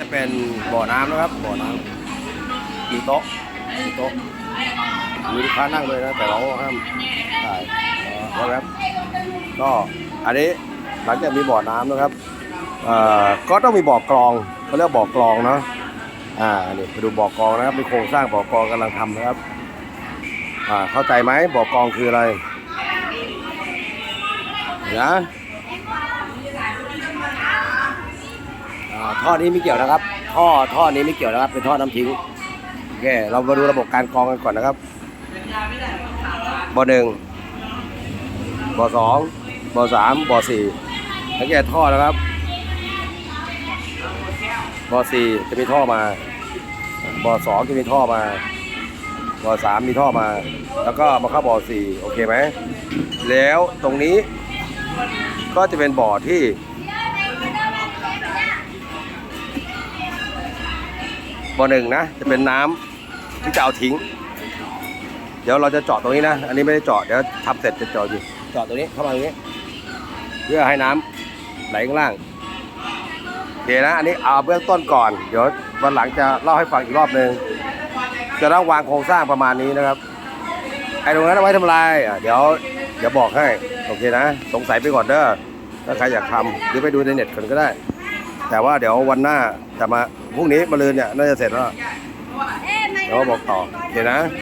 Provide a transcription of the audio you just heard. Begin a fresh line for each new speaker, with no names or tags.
จะเป็นบ่อน้ำนะครับบ่อน้ำมีโต๊ะมีโต๊ะมีลูกค้านั่งเลยนะแต่เราห้ามถ่ายแล้วครับก็อันนี้หลังจากมีบ่อน้ำนะครับเอ่อก็ต้องมีบ่อกรองเขาเรียกบ่อกรองเนาะอ่าเนี่ไปดูบ่อกรองนะครับมีโครงสร้างบ่อกรองกำลังทำนะครับอ่าเข้าใจไหมบ่อกรองคืออะไรนะ ท่อนี้ไม่เกี่ยวนะครับ ท่อท่อนี้ไม่เกี่ยวนะครับ เป็นท่อน้ำทิ้งโอเคเรามาดูระบบการกรองกันก่อนนะครับบ่อหนึ่งบ่อสองบ่อสามบ่อสี่สังเกตท่อนะครับบ่อสี่จะมีท่อมาบ่อสองจะมีท่อมาบ่อสามมีท่อมา แล้วก็มาเข้าบ่อสี่โอเคไหมแล้วตรงนี้ก็จะเป็นบ่อที่ หนึ่งนะ จะเป็นน้ำที่จะเอาทิ้ง เดี๋ยวเราจะเจาะตรงนี้นะ อันนี้ไม่ได้เจาะเดี๋ยวทำเสร็จจะเจาะอยู่เจาะตรงนี้เข้ามาตรงนี้ เพื่อให้น้ำไหลข้างล่างโอเคนะ อันนี้เอาเบื้องต้นก่อน เดี๋ยววันหลังจะเล่าให้ฟังอีกรอบหนึ่งจะต้องวางโครงสร้างประมาณนี้นะครับ ไอ้ตรงนั้นเอาไว้ทำลายเดี๋ยวเดี๋ยวบอกให้โอเคนะ สงสัยไปก่อนเด้อถ้าใครอยากทำหรือไปดูในเน็ตกันก็ได้ แต่ว่าเดี๋ยววันหน้าจะมา พรุ่งนี้มาลืนเนี่ยน่าจะเสร็จแล้วเดี๋ยวมาบอกต่อโอเคนะ